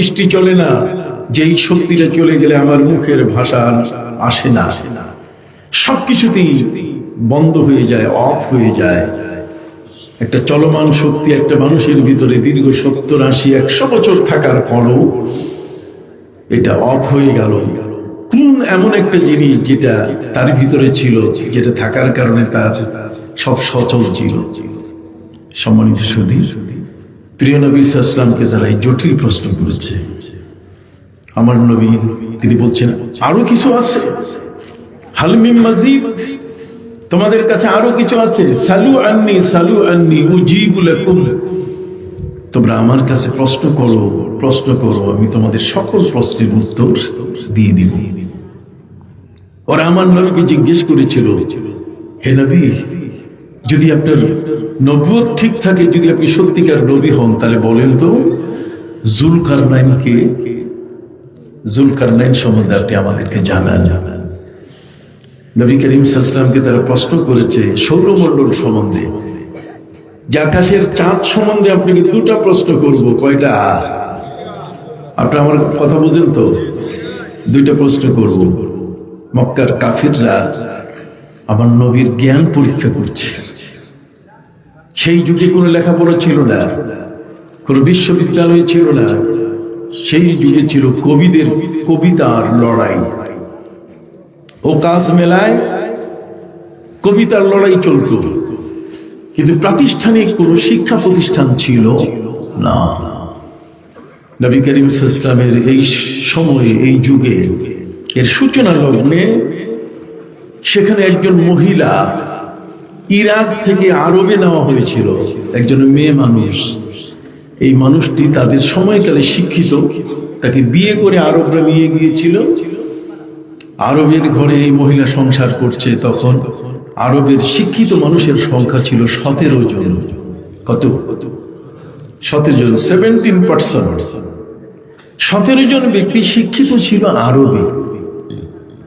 দৃষ্টি চলে না, যেই শক্তিটা চলে গেলে আমার মুখের ভাষা আসে না আসে না। সবকিছুতেই বন্ধ হয়ে যায়, অফ হয়ে যায়। একটা চলমান শক্তি একটা মানুষের ভিতরে দীর্ঘ সত্তর আশি একশো বছর থাকার পরও এটা অফ হয়ে গেল। কোন এমন একটা জিনিস যেটা তার ভিতরে ছিল, যেটা থাকার কারণে তার সব সচল ছিল? সম্মানিত সুধীর সুদী প্রিয় নবী ইসলামকে তারা এই জটিল প্রশ্ন করেছে, আমার নবী, তিনি বলছেন, আরও কিছু আছে? হালমিম মাজিদ? তোমাদের কাছে আরও কিছু আছে? সালু আন্নি সালু আন্নি তোমরা আমার কাছে প্রশ্ন করো প্রশ্ন করো, আমি তোমাদের সকল প্রশ্নের উত্তর দিয়ে দিব। ওরা আমার নবীকে জিজ্ঞেস করেছিল, হে নবী যদি আপনার নবুয়ত ঠিক থাকে, যদি আপনি সত্যিকার নবী হন, তাহলে বলেন তো জুলকার নাইনকে জুলকার নাইন সম্বন্ধে আপনি আমাদেরকে জানান। জানান নবী করিম সাল্লামকে তারা প্রশ্ন করেছে, সৌরমণ্ডল সম্বন্ধে। যে আকাশের চাঁদ সম্বন্ধে আপনাকে দুটা প্রশ্ন করব, কয়টা? আপনি আমার কথা বুঝেন তো? দুইটা প্রশ্ন করব। মক্কার কাফিররা আমার নবীর জ্ঞান পরীক্ষা করছে। সেই যুগে কোনো লেখাপড়া ছিল না, কোনো বিশ্ববিদ্যালয় ছিল না, সেই যুগে ছিল কবিদের কবিতার লড়াই। ও কাজ মেলায় কবিতার লড়াই চলতো, কিন্তু প্রাতিষ্ঠানিক কোনো শিক্ষা প্রতিষ্ঠান ছিল না। নবী করিম ইসলামের এই সময়ে, এই যুগে এর সূচনা লগ্নে সেখানে একজন মহিলা ইরাক থেকে আরবে নেওয়া হয়েছিল একজন মেয়ে মানুষ। এই মানুষটি তাদের সময়কালে শিক্ষিত, তাকে বিয়ে করে আরবরা নিয়ে গিয়েছিল। আরবের ঘরে এই মহিলা সংসার করছে, তখন আরবের শিক্ষিত মানুষের সংখ্যা ছিল সতেরো জন। কত? কত সতেরো জন সেভেন্টিন পার্সেন্ট সতেরো জন ব্যক্তি শিক্ষিত ছিল আরবে।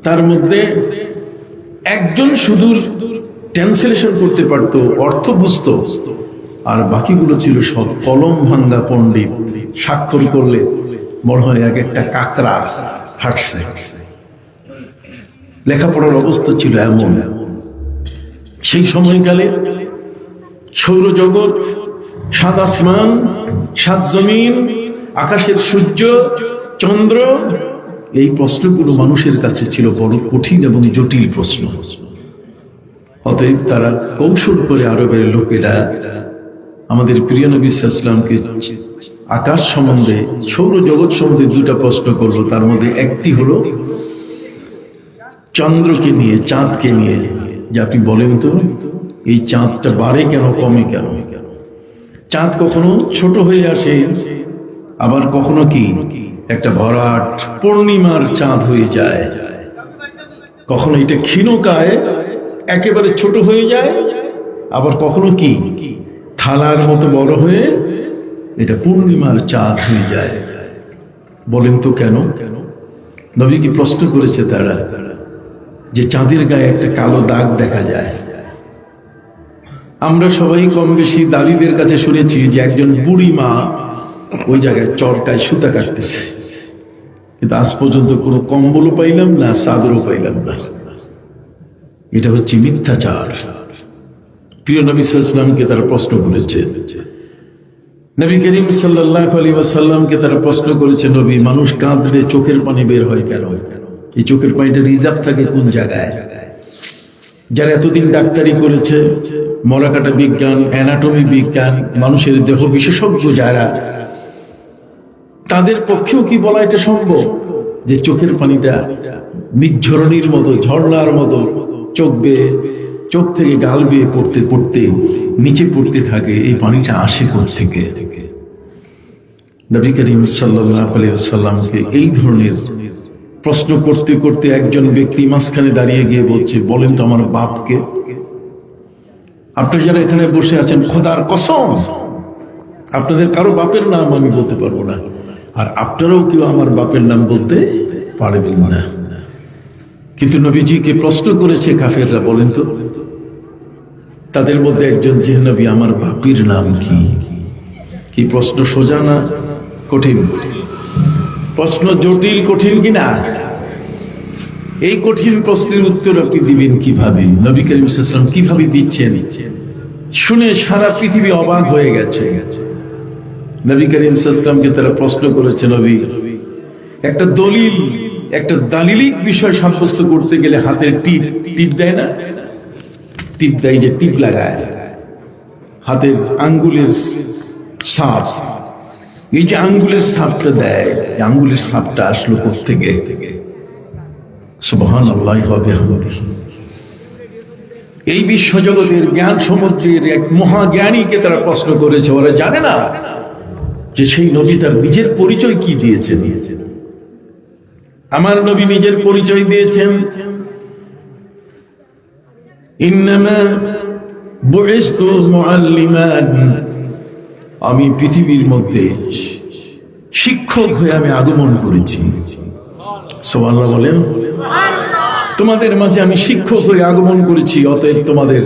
তার মধ্যে একজন শুধু ট্রান্সলেশন করতে পারতো, অর্থ বুঝত, আর বাকিগুলো ছিল সব কলম ভাঙ্গা পণ্ডিত, স্বাক্ষর করলে মনে হয় এক একটা কাকড়া হাঁটছে। লেখাপড়ার অবস্থা ছিল এমন। সেই সময়কালে সৌরজগৎ, সাত আসমান, সাত জমিন, আকাশের সূর্য, চন্দ্র, এই প্রশ্নগুলো মানুষের কাছে ছিল বড় কঠিন এবং জটিল প্রশ্ন। অতএব তারা কৌশল করে আরবের লোকেরা আমাদের প্রিয় নবী ইসলামকে আকাশ সম্বন্ধে, সৌরজগৎ সম্বন্ধে দুটা প্রশ্ন করল। তার মধ্যে একটি হলো, চন্দ্রকে নিয়ে, চাঁদকে নিয়ে। যে আপনি বলেন তো, এই চাঁদটা বাড়ে কেন, কমে কেন? চাঁদ কখনো ছোট হয়ে আসে, আবার কখনো কি? একটা ভরাট পূর্ণিমার চাঁদ হয়ে যায়। কখনো এটা ক্ষীণকায় একেবারে ছোট হয়ে যায়। আবার কখনো কি? থালার মতো বড় হয়ে এটা পূর্ণিমার চাঁদ হয়ে যায়। বলেন তো কেন? কেন নবী কি প্রশ্ন করেছে তারা যে চাঁদের গায়ে একটা কালো দাগ দেখা যায়? আমরা সবাই কম বেশি দাদিদের কাছে শুনেছি যে একজন বুড়ি মা ওই জায়গায় চরকায় সুতা কাটতেছে। কিন্তু আজ পর্যন্ত কোনো কম্বলও পাইলাম না, চাদরও পাইলাম না। এটা হচ্ছে মিথ্যাচার। প্রিয় নবী সাল্লামকে তারা প্রশ্ন করেছে। নবী করিম সাল্লাহ আলী সাল্লামকে তারা প্রশ্ন করেছে, নবী, মানুষ কাঁদলে চোখের পানি বের হয় কেন? এই চোখের পানিটা রিজার্ভ থাকে কোন জায়গায়? যারা এতদিন ডাক্তারি করেছে মরাকাটা বিজ্ঞান, অ্যানাটমি বিজ্ঞান, মানুষের দেহ বিশেষজ্ঞ যারা, তাদের পক্ষেও কি বলা এটা সম্ভব? যে চোখের পানিটা নির্ঝরণীর মতো, ঝর্ণার মতো চোখ বেয়ে, চোখ থেকে গাল বেয়ে পড়তে পড়তে, নিচে পড়তে থাকে, এই পানিটা আসে কোথ থেকে? নবী করিম সাল্লাহ সাল্লামকে এই ধরনের প্রশ্ন করতে করতে একজন ব্যক্তি মাঝখানে দাঁড়িয়ে গিয়ে বলছে, বলেন তো আমার বাপকে। আপনি যারা এখানে বসে আছেন, খোদার কসম, আপনাদের কারও বাপের নাম আমি বলতে পারব না। আর আপনারাও কেউ আমার বাপের নাম বলতে পারবেন না। কিন্তু নবীজিকে প্রশ্ন করেছে কাফেররা, বলেন তো, তাদের মধ্যে একজন, যে নবী, আমার বাপির নাম কি? কি প্রশ্ন সোজা না কঠিন? প্রশ্ন জটিল, কঠিন কিনা এই কঠিন প্রশ্নের উত্তর আপনি দিবেন কীভাবে? নবী করিম সাল্লাম কীভাবে দিচ্ছেন? শুনে সারা পৃথিবী অবাক হয়ে গেছে। নবী করিম সাল্লামকে তারা প্রশ্ন করেছে, নবী, একটা দলিল একটা দালিলিক বিষয় সাব্যস্ত করতে গেলে হাতের টিপ টিপ দেয় না? টিপ দেয় যে টিপ লাগায়। হাতের আঙ্গুলের সাপ এই যে আঙ্গুলের সাপটা দেয় আঙ্গুলের সাপটা আসলো সুবহান আল্লাহ হবে এই বিশ্বজগতের জ্ঞান সমুদ্রের এক মহাজ্ঞানীকে তারা প্রশ্ন করেছে, ওরা জানে না যে সেই নবী তার নিজের পরিচয় কি দিয়েছে দিয়েছেন? আমার নবী নিজের পরিচয় দিয়েছেন। আমি পৃথিবীর মধ্যে শিক্ষক হয়ে আমি আগমন করেছি। সুবহানাল্লাহ বলেন, তোমাদের মাঝে আমি শিক্ষক হয়ে আগমন করেছি, অতএব তোমাদের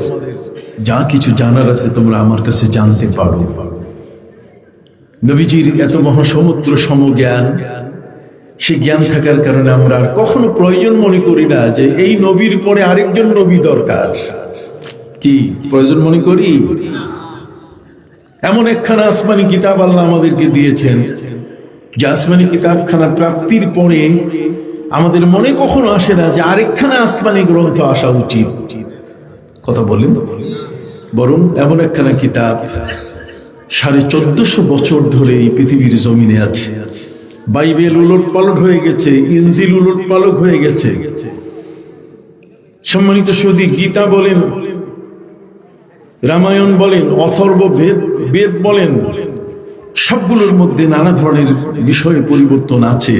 যা কিছু জানার আছে তোমরা আমার কাছে জানতে পারো। নবীজির এত মহাসমুদ্র সমজ্ঞান সে জ্ঞান থাকার কারণে আমরা আর কখনো প্রয়োজন মনে করি না যে এই নবীর পরে আরেকজন নবী দরকার। কি প্রয়োজন মনে করি? এমন একখানা আসমানি কিতাব আল্লাহ আমাদেরকে দিয়েছেন, যে আসমানি কিতাবখানা প্রাপ্তির পরে আমাদের মনে কখনো আসে না যে আরেকখানা আসমানি গ্রন্থ আসা উচিত। কথা বলেন। বরং এমন একখানা কিতাব সাড়ে চোদ্দশো বছর ধরে এই পৃথিবীর জমিনে আছে। বাইবেল উলট পালট হয়ে গেছে, ইনজিল উলট পালট হয়ে গেছে। সম্মানিত সৌদি গীতা বলেন, রামায়ণ বলেন, অথর্ব বেদ বেদ বলেন, সবগুলোর মধ্যে নানা ধরনের বিষয়ে পরিবর্তন আছে।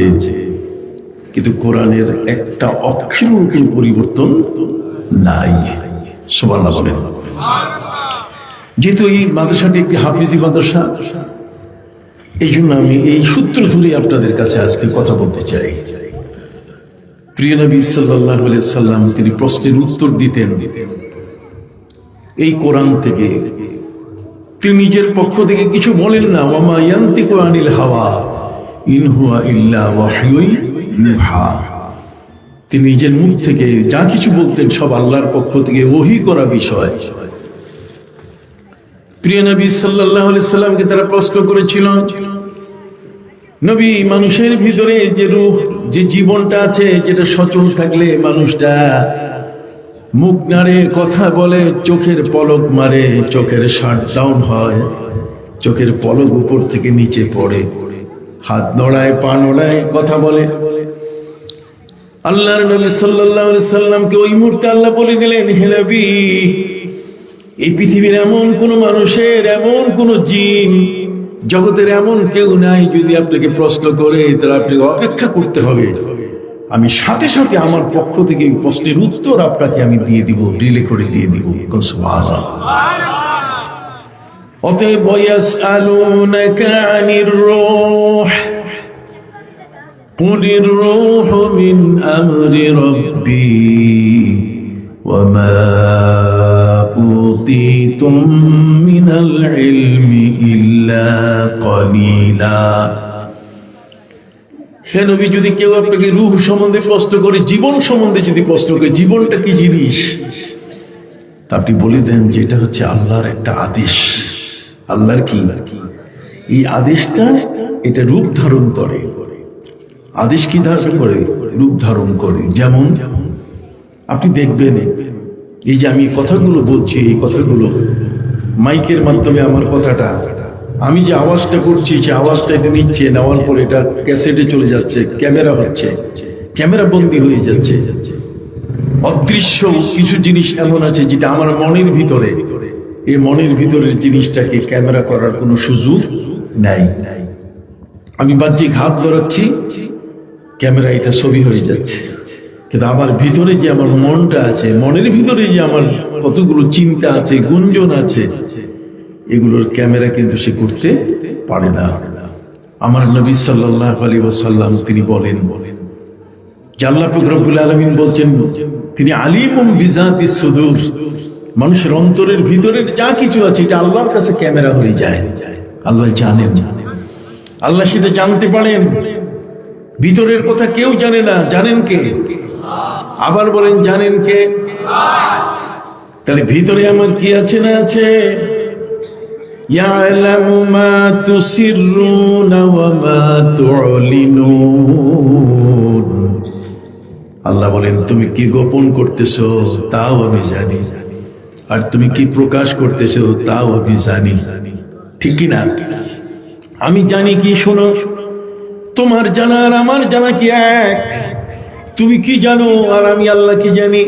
কিন্তু কোরআনের একটা অক্ষরের কোনো পরিবর্তন নাই। সোবাল্লা বলেন। যেহেতু এই মাদ্রাসাটি একটি হাফিজি মাদ্রাসা এই জন্য আমি এই সূত্র ধরে আপনাদের কাছে আজকে কথা বলতে চাই। প্রিয় নবী সাল্লাহ সাল্লাম তিনি প্রশ্নের উত্তর দিতেন দিতেন এই কোরআন থেকে তিনি নিজের পক্ষ থেকে কিছু বলেন না মামা ইয়ান্তিকু আনিল হাওয়া ইনহুয়া ইল্লা ওয়াহয়ুই ইউহা। তিনি নিজের মুখ থেকে যা কিছু বলতেন সব আল্লাহর পক্ষ থেকে ওহি করা বিষয়। প্রিয় নবী সাল্লাহ সাল্লামকে তারা প্রশ্ন করেছিল, নবী, মানুষের ভিতরে যে রূহ, যে জীবনটা আছে, যেটা সচল থাকলে মানুষটা মুখ নাড়ে কথা বলে, চোখের পলক মারে, চোখের শাট ডাউন হয়, চোখের পলক উপর থেকে নিচে পড়ে, হাত নড়ায়, পা নড়ায় কথা বলে। আল্লাহর নবী আলাইহি সাল্লামকে ওই মুহূর্তে আল্লাহ বলে দিলেন, হে নবী এই পৃথিবীর এমন কোন মানুষের এমন কোন জিন জগতের এমন কেউ নাই যদি আপনাকে প্রশ্ন করে তাহলে আপনাকে অপেক্ষা করতে হবে আমি সাথে সাথে আমার পক্ষ থেকে এই প্রশ্নের উত্তর আপনাকে আমি দিয়ে দিব রিলে করে দিয়ে দিব অতএব ইয়াসআলুনাকা আনির রূহ قل الروح من أمر ربي وما أوتيتم من العلم إلا قليلا হে নবী যদি কেউ আপনাকে রুহ সম্বন্ধে প্রশ্ন করে জীবন সম্বন্ধে যদি প্রশ্ন করে জীবনটা কি জিনিস তা আপনি বলে দেন যে এটা হচ্ছে আল্লাহর একটা আদেশ আল্লাহর কি এই আদেশটা এটা রূপ ধারণ করে আদেশ কি ধারণ করে রূপ ধারণ করে যেমন আপনি দেখবেন এই যে আমি কথাগুলো বলছি, এই কথাগুলো মাইকের মাধ্যমে আমার কথাটা, আমি যে আওয়াজটা করছি, যে আওয়াজটা এটা নিচ্ছে, নেওয়ার পর এটা ক্যাসেটে চলে যাচ্ছে, ক্যামেরা হচ্ছে ক্যামেরা বন্দি হয়ে যাচ্ছে। অদৃশ্য কিছু জিনিস এমন আছে যেটা আমার মনের ভিতরে, এই মনের ভিতরের জিনিসটাকে ক্যামেরা করার কোনো সুযোগ নাই। আমি বাহ্যিক হাত ধরাচ্ছি, ক্যামেরা এটা ছবি হয়ে যাচ্ছে। কিন্তু আমার ভিতরে যে আমার মনটা আছে, মনের ভিতরে যে আমার কতগুলো চিন্তা আছে, গুঞ্জন আছে, এগুলোর ক্যামেরা কিন্তু সে করতে পারে না। আমার নবী সাল্লাহ আলী ওসাল্লাম তিনি বলেন বলেন জাল্লা ফকরবুল আলমিন বলছেন, তিনি আলিম বিজাতি সুদূর, মানুষের অন্তরের ভিতরের যা কিছু আছে, এটা আল্লাহর কাছে ক্যামেরা হয়ে যায়। আল্লাহ জানেন। আল্লাহ সেটা জানতে পারেন। ভিতরের কথা কেউ জানে না। জানেন কে? আবার বলেন, জানেন কে? তাহলে ভিতরে আমার কি আছে না আছে? আল্লাহ বলেন, তুমি কি গোপন করতেছ? তাও আমি জানি। আর তুমি কি প্রকাশ করতেছ? তাও আমি জানি। ঠিক কিনা আমি জানি কি, শোনো। তোমার জানার আমার জানা কি এক? তুমি কি জানো আর আমি আল্লাহ কি জানি?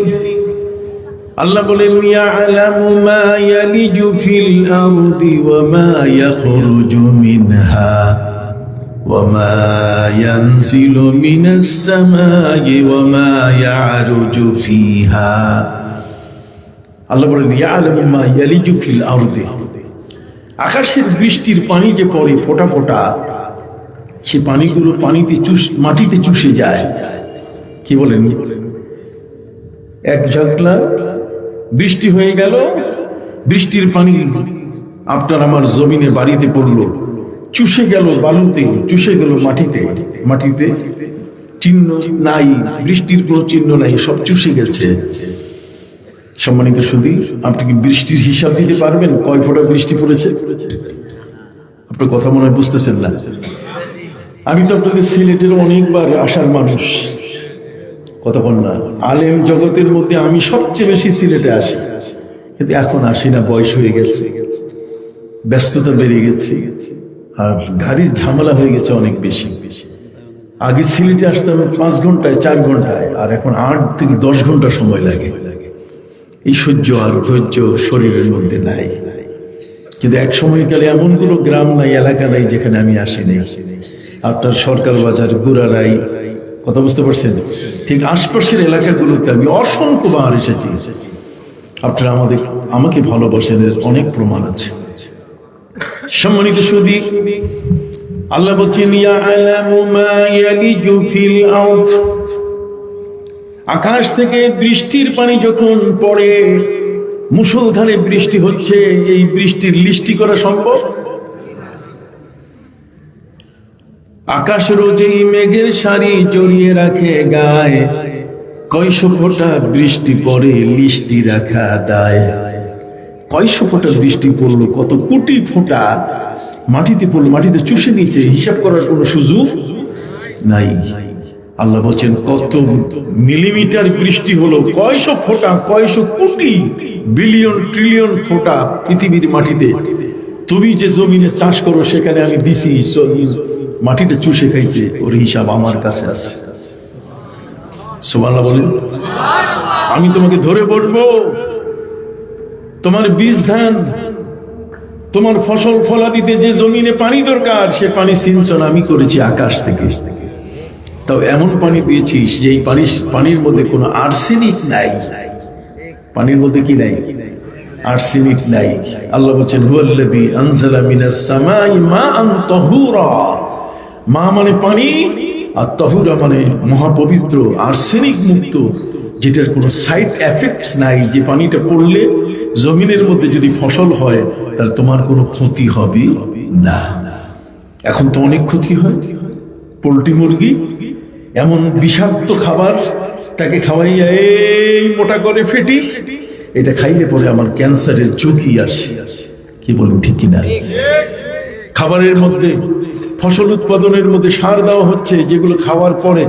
আল্লাহ বলেন, ইয়ালামু মা ইয়ালিজু ফিল আরদি ওয়া মা ইয়াখরুজু মিনহা বলেন আকাশের বৃষ্টির পানি যে পড়ে ফোটা ফোঁটা, সে পানিগুলো পানিতে চুষ, মাটিতে চুষে যায়। কি বলেন? এক ঝাঁকলা বৃষ্টি হয়ে গেল, বৃষ্টির পানি আপনার আমার জমিনে বাড়িতে পড়ল। চুষে গেল বালুতে, চুষে গেল মাটিতে। মাটিতে চিহ্ন নাই, বৃষ্টির কোনো চিহ্ন নাই, সব চুষে গেছে। সম্মানিত সুদী আপনি কি বৃষ্টির হিসাব দিতে পারবেন? কয় ফোটা বৃষ্টি পড়েছে? আপনার কথা মনে হয় বুঝতেছেন না। আমি তো আপনাদের সিলেটের অনেকবার আসার মানুষ। কতক্ষণ না আলেম জগতের মধ্যে আমি সবচেয়ে বেশি সিলেটে আসি। কিন্তু এখন আসি না, বয়স হয়ে গেছে। ব্যস্ততা বেড়ে গেছে। আর গাড়ির ঝামেলা হয়ে গেছে অনেক বেশি। আগে সিলেটে আসতে হবে পাঁচ ঘন্টায়, চার ঘন্টায়, আর এখন আট থেকে দশ ঘণ্টা সময় লাগে। এই সহ্য আর ধৈর্য শরীরের মধ্যে নাই। কিন্তু এক সময় গেলে এমন কোনো গ্রাম নাই, এলাকা নাই যেখানে আমি আসিনি। আপনার সরকার বাজার গুড়ারাই কথা বুঝতে পারছেন? ঠিক আশপাশের এলাকাগুলোতে আমি অসংখ্য বার এসেছি। আপনারা আমাদের, আমাকে ভালোবাসেন এর অনেক প্রমাণ আছে। সম্মানিত সুদী আল্লাহ বলছেন আকাশ থেকে বৃষ্টির পানি যখন পড়ে, মুষলধারে বৃষ্টি হচ্ছে এই বৃষ্টির লিষ্টি করা সম্ভব? আকাশ রোজেই মেঘের সারি জড়িয়ে রাখে গায়ে। কয়শো ফোঁটা বৃষ্টি পড়ে লিষ্টি রাখা দায়। কয়শো ফোঁটা বৃষ্টি পড়ল, কত কোটি ফোঁটা। মাটিতে পড়ল, মাটিতে চুষে নিচে হিসাব করার কোনো সুযোগ নাই। আল্লাহ বলছেন, কত মিলিমিটার বৃষ্টি হলো, কয়শো ফোঁটা, কয়শো কোটি বিলিয়ন, ট্রিলিয়ন ফোঁটা পৃথিবীর মাটিতে। তুমি যে জমিনে চাষ করো, সেখানে আমি দিছি মাটিটা চুষে খাইছে, ওর হিসাব আমার কাছে আছে। সুবহানাল্লাহ বলেন, আমি তোমাকে ধরে বসবো তোমার বীজ ধান, তোমার ফসল ফলা দিতে যে জমিনে পানি দরকার, সে পানি সিঞ্চন আমি করেছি আকাশ থেকে। তাও এমন পানি দিয়েছিস যে এই পানি পানির মধ্যে কোনো আর্সেনিক নাই। পানির মধ্যে কি নাই? আর্সেনিক নাই। আল্লাহ বলছেন, হুয়াল্লাযী আনজালা মিনাস সামাই মাআন তাহুরা। মা মানে পানি আর তহুরা মানে মহাপবিত্র আর্সেনিক মুক্ত যেটার কোনো সাইড এফেক্টস নাই যে পানিটা পড়লে জমিনের মধ্যে যদি ফসল হয় তাহলে তোমার কোনো ক্ষতি হবে না। এখন তো অনেক ক্ষতি হয়। পোলট্রি মুরগি এমন বিষাক্ত খাবার তাকে খাওয়াইয়া এই মোটা করে ফেটি এটা খাইলে পরে আমার ক্যান্সারের ঝুঁকি আসে। কি বলেন ঠিক কিনা? খাবারের মধ্যে ফসল উৎপাদনের মধ্যে সার দেওয়া হচ্ছে, যেগুলো খাওয়ার পরে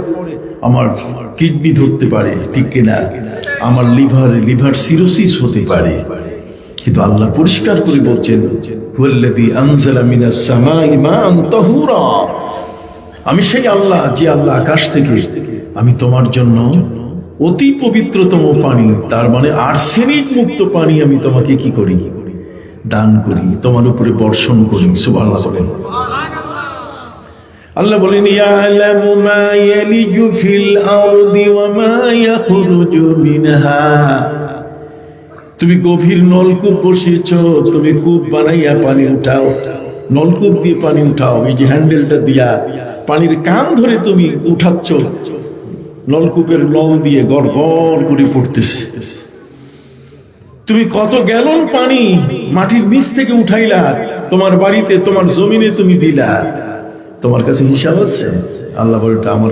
আমার কিডনি ধরতে পারে, ঠিক কিনা? আমার লিভার লিভার সিরোসিস হতে পারে। কিন্তু আল্লাহ পরিষ্কার করে বলছেন আমি সেই আল্লাহ, যে আল্লাহ আকাশ থেকে, আমি তোমার জন্য অতি পবিত্রতম পানি, তার মানে আর্সেনিক মুক্ত পানি আমি তোমাকে কি করি? দান করি, তোমার উপরে বর্ষণ করি, সুবহানাল্লাহ বলেন। আল্লাহ বলেন, ইয়ালামু মা ইয়ালিজু ফিল আরদি ওয়া মা ইয়াখরুজু মিনহা। তুমি গভীর নলকূপ বসিয়েছ, তুমি কূপ বানাইয়া পানি উঠাও। নলকূপ দিয়ে পানি উঠাও, এই যে হ্যান্ডেলটা দিয়া পানির কান ধরে তুমি উঠাচ্ছ। নলকূপের নল দিয়ে গড় গড় করে পড়তেছে। তুমি কত গ্যালন পানি মাটির নিচ থেকে উঠাইলা, তোমার বাড়িতে, তোমার জমিনে তুমি দিলা। তোমার কাছে হিসাব আছে? আল্লাহ বলটা আমার